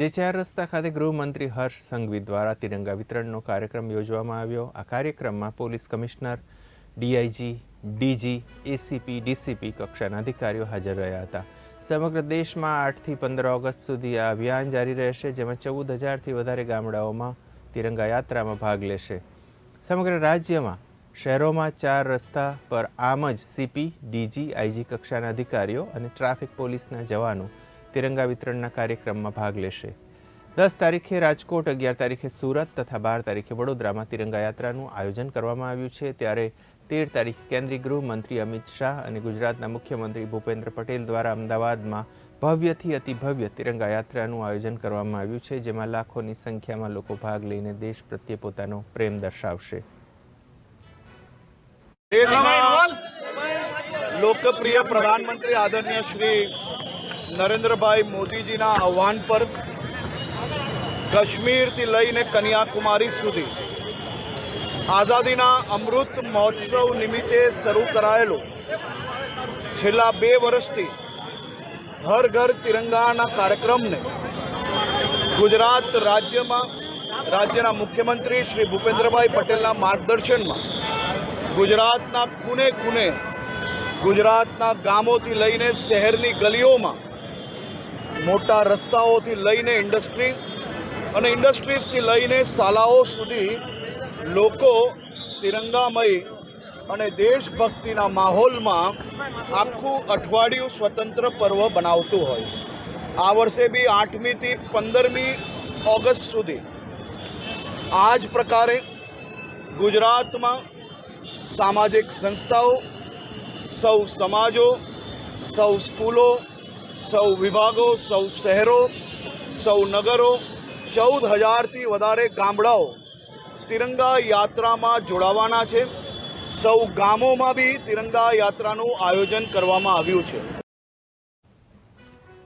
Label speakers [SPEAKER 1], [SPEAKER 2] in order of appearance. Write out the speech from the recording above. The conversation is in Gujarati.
[SPEAKER 1] જે ચાર રસ્તા ખાતે ગૃહમંત્રી હર્ષ સંઘવી દ્વારા તિરંગા વિતરણનો કાર્યક્રમ યોજવામાં આવ્યો. આ કાર્યક્રમમાં police commissioner, DIG, DG, ACP, DCP કક્ષાના અધિકારીઓ હાજર રહ્યા હતા. સમગ્ર દેશમાં આઠથી પંદર ઓગસ્ટ સુધી આ અભિયાન જારી રહેશે, જેમાં ચૌદ હજારથી વધારે ગામડાઓમાં તિરંગા યાત્રામાં ભાગ લેશે. સમગ્ર રાજ્યમાં શહેરોમાં ચાર રસ્તા પર આમ જ સીપી, ડીજી, આઈજી કક્ષાના અધિકારીઓ અને ટ્રાફિક પોલીસના જવાનો તિરંગા વિતરણના કાર્યક્રમમાં ભાગ લેશે. દસ તારીખે રાજકોટ, અગિયાર તારીખે સુરત તથા બાર તારીખે વડોદરામાં તિરંગા યાત્રાનું આયોજન કરવામાં આવ્યું છે. ત્યારે તેર તારીખે કેન્દ્રીય ગૃહમંત્રી અમિત શાહ અને ગુજરાતના મુખ્યમંત્રી ભૂપેન્દ્ર પટેલ દ્વારા અમદાવાદમાં ભવ્યથી અતિ ભવ્ય તિરંગા યાત્રાનું આયોજન કરવામાં આવ્યું છે, જેમાં લાખોની સંખ્યામાં લોકો ભાગ લઈને દેશ પ્રત્યે પોતાનો પ્રેમ દર્શાવશે.
[SPEAKER 2] લોકપ્રિય પ્રધાનમંત્રી આદરણીય શ્રી નરેન્દ્રભાઈ મોદીજીના આહવાન પર કાશ્મીરથી લઈને કન્યાકુમારી સુધી આઝાદીના અમૃત મહોત્સવ નિમિત્તે શરૂ કરાયેલો છેલ્લા બે વર્ષથી હર ઘર તિરંગાના કાર્યક્રમને ગુજરાત રાજ્યમાં રાજ્યના મુખ્યમંત્રી શ્રી ભૂપેન્દ્રભાઈ પટેલના માર્ગદર્શનમાં ગુજરાતના ખૂને ખૂને ગુજરાતના ગામોથી લઈને શહેરની ગલીઓમાં મોટા રસ્તાઓથી લઈને ઇન્ડસ્ટ્રીઝ અને ઇન્ડસ્ટ્રીઝથી લઈને શાલાઓ સુધી લોકો તિરંગામય અને દેશભક્તિના માહોલમાં આખું અઠવાડિયું સ્વતંત્ર પર્વ બનાવતું હોય આ વર્ષે બી આઠમીથી પંદરમી ઓગસ્ટ સુધી આ જ પ્રકારે ગુજરાતમાં સામાજિક સંસ્થાઓ, સૌ સમાજો, સૌ સ્કૂલો સૌ વિભાગો, સૌ શહેરો, સૌ નગરો, ચૌદ હજારથી વધારે ગામડાઓ તિરંગા યાત્રામાં જોડાવાના છે. સૌ ગામોમાં બી તિરંગા યાત્રાનું આયોજન કરવામાં આવ્યું છે.